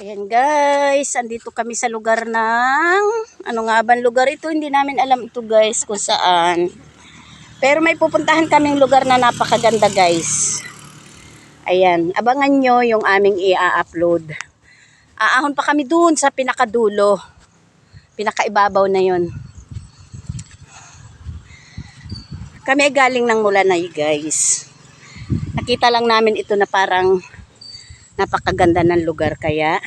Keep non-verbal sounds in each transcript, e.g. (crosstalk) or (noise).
Ayan guys, andito kami sa lugar ng, ano nga ba lugar ito? Hindi namin alam ito guys kung saan. Pero may pupuntahan kaming lugar na napakaganda guys. Ayan, abangan nyo yung aming i-upload. Aahon pa kami dun sa pinakadulo. Pinakaibabaw na yon. Kami galing ng Mulanay guys. Nakita lang namin ito na parang napakaganda ng lugar kaya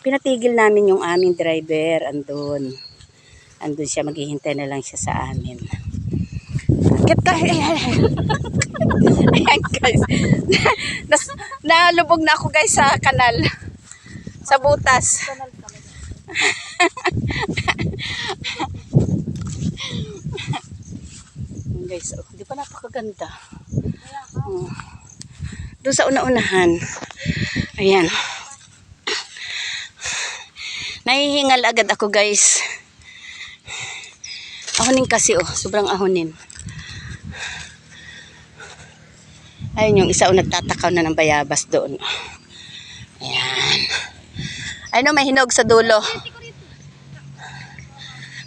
pinatigil namin yung aming driver andun. Andun siya, maghihintay na lang siya sa amin. Akit ka! (laughs) Ayan guys. (laughs) Nas, nalubog na ako guys sa kanal. Sa butas. (laughs) Guys, oh, di ba napakaganda? Oh. Doon sa una-unahan. Ayan. Nahihingal agad ako guys. Ahonin kasi oh. Sobrang ahonin. Ayun yung isa o nagtatakaw na ng bayabas doon. Ayan. Ano, may hinog sa dulo.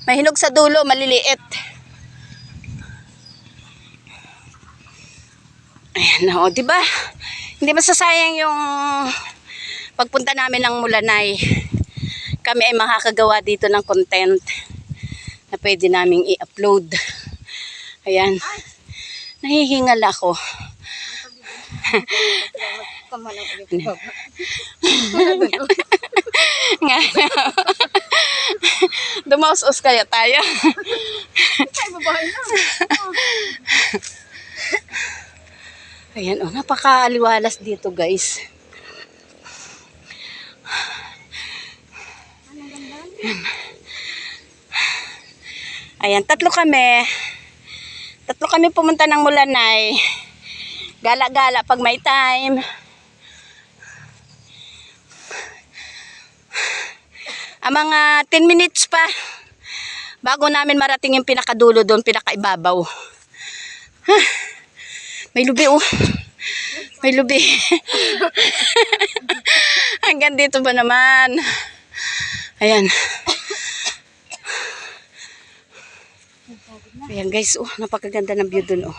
May hinog sa dulo, maliliit. Ayan, o, di ba? Hindi masasayang yung pagpunta namin ng Mulanay. Kami ay makakagawa dito ng content na pwede naming i-upload. Ayan. Nahihingal ako. Nga. Dumaus-us kaya tayo. Ayan, oh, napaka-aliwalas dito, guys. Ayan. Ayan, tatlo kami. Tatlo kami pumunta ng Mulanay. Gala-gala pag may time. Ang mga 10 minutes pa bago namin marating yung pinakadulo doon, pinakaibabaw. Huh. May lubi oh. May lubi. (laughs) Hanggang dito ba naman? Ayan. Ayan guys, oh, napakaganda ng view dun oh.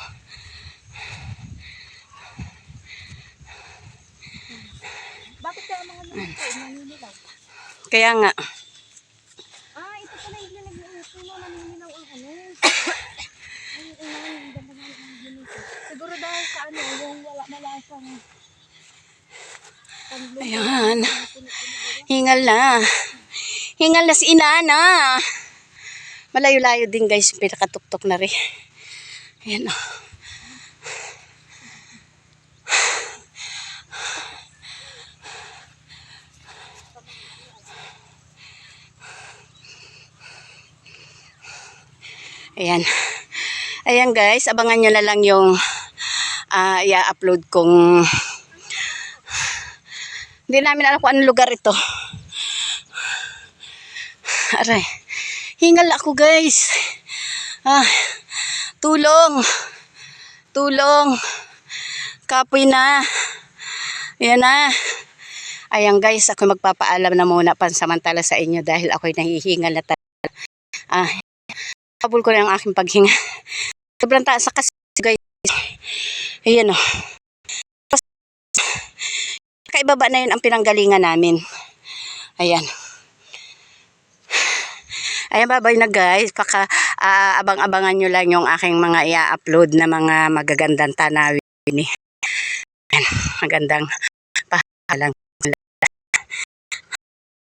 Bakit kaya mga nangyay naninilaw? Kaya nga, Ah, ito pala yung mo, naninilaw ang ano. (coughs) Siguro dahil sa ano, ayan. Hingal na. Hingal na si inana. Malayo-layo din guys, pinakatuktok na rin. Ayan oh. Ayan. Ayan guys, abangan nyo na lang yung ah i-upload kong hindi namin alam kung anong lugar ito. Aray. Hingal ako guys. Ah, tulong. Tulong. Kapoy na. Ayan na. Ayan guys, ako magpapaalam na muna pansamantala sa inyo dahil ako'y nahihingal na talaga. Ah, kabul ko na ang aking paghinga. Sobrang taas kasi guys. Ayan o. Kaibaba na yun ang pinanggalingan namin. Ayan. Ayan, babay na guys. Paka, ah, abang-abangan nyo lang yung aking mga i-upload na mga magagandang tanawin. Ayan, magandang pahalang.